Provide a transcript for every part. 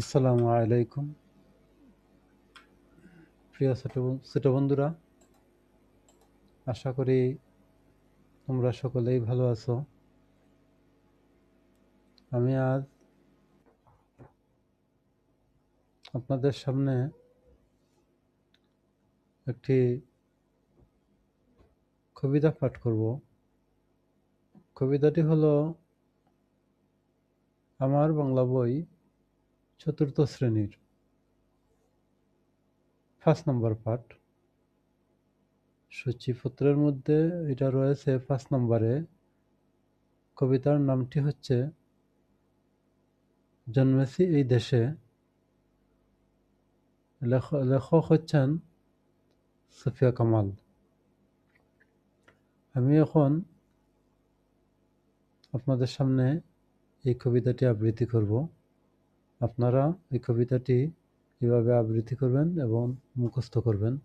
আসসালামু আলাইকুম। প্রিয় ছোট বন্ধুরা, আশা করি তোমরা সকলেই ভালো আছো। আমি আজ আপনাদের সামনে একটি কবিতা পাঠ করব। কবিতাটি হলো আমার বাংলা বই চতুর্থ শ্রেণির ফার্স্ট নম্বর পাঠ সূচিপত্রের মধ্যে এটা রয়েছে ফার্স্ট নম্বরে কবিতার নামটি হচ্ছে, জন্মেছি এই দেশে। লেখ- লেখক হচ্ছেন সুফিয়া কামাল। আমি এখন আপনাদের সামনে এই কবিতাটি আবৃত্তি করব। আপনারা এই কবিতাটি এভাবে আবৃত্তি করবেন এবং মুখস্থ করবেন।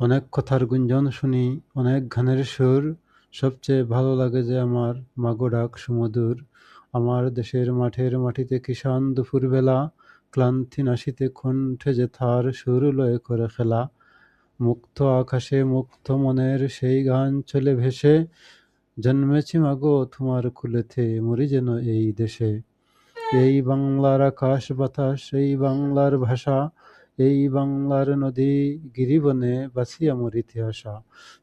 অনেক কথার গুঞ্জন শুনি, অনেক গানের সুর। সবচেয়ে ভালো লাগে যে আমার মাগো ডাক সুমধুর। আমার দেশের মাঠের মাটিতে কিষান দুপুরবেলা, ক্লান্তি নাশিতে কণ্ঠে যে থার সুর লয়ে করে খেলা। মুক্ত আকাশে মুক্ত মনের সেই গান চলে ভেসে, জন্মেছি মাগো তোমার কুলেতে, মরি যেন এই দেশে। এই বাংলার আকাশ বাতাস, এই বাংলার ভাষা, এই বাংলার নদী গিরিবনে বাঁচিয়া মরিতে আসা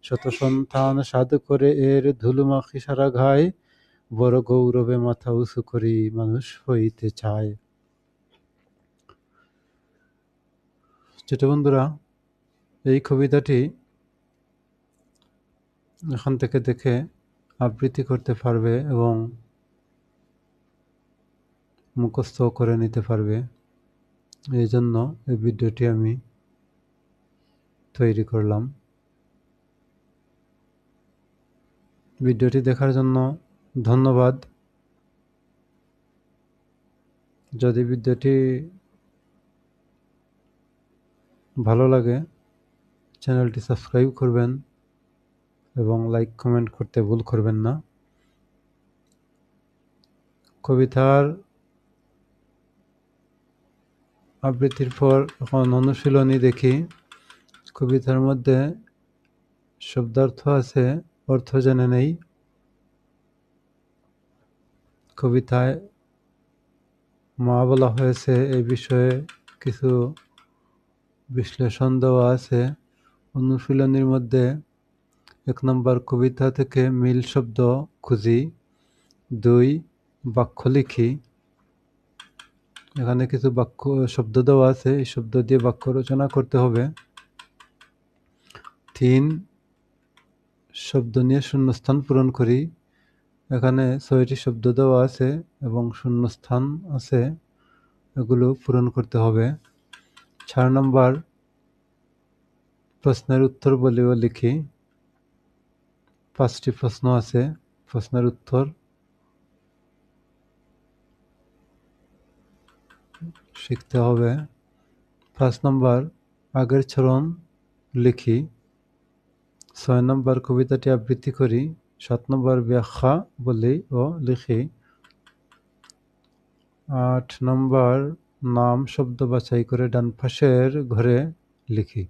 শত সন্তান সাধ করে এর ধুলুমাখি সারা ঘায় বড় গৌরবে মাথা উঁচু করি মানুষ হইতে চায়। ছোট বন্ধুরা এই কবিতাটি এখান থেকে দেখে আবৃত্তি করতে পারবে এবং মুখস্থ করে নিতে পারবে। এই জন্য এই ভিডিওটি আমি তৈরি করলাম। ভিডিওটি দেখার জন্য ধন্যবাদ। যদি ভিডিওটি ভালো লাগে, চ্যানেলটি সাবস্ক্রাইব করবেন এবং লাইক, কমেন্ট করতে ভুল করবেন না। কবিতার আবৃত্তির পর এখন অনুশীলনী দেখি। কবিতার মধ্যে শব্দার্থ আছে, অর্থ জেনে নেই। কবিতায় মা বলা হয়েছে এই বিষয়ে কিছু বিশ্লেষণ দেওয়া আছে। অনুশীলনীর মধ্যে এক নম্বর কবিতা থেকে মিল শব্দ খুঁজি। দুই, বাক্য লিখি। এখানে কিছু বাক্য, শব্দ দেওয়া আছে। এই শব্দ দিয়ে বাক্য রচনা করতে হবে। তিন, শব্দ নিয়ে শূন্যস্থান পূরণ করি। এখানে ছয়টি শব্দ দেওয়া আছে এবং শূন্যস্থান আছে। এগুলো পূরণ করতে হবে। চার নম্বর, প্রশ্নের উত্তর বলেও লিখি। পাঁচটি প্রশ্ন আছে। প্রশ্নের উত্তর শিখতে হবে। পাঁচ নম্বর, আগের চরণ লিখি। ছয় নম্বর, কবিতাটি আবৃত্তি করি। সাত নম্বর, ব্যাখ্যা বলি ও লিখি। আট নম্বর, নাম, শব্দ বাছাই করে ডান পাশের ঘরে লিখি।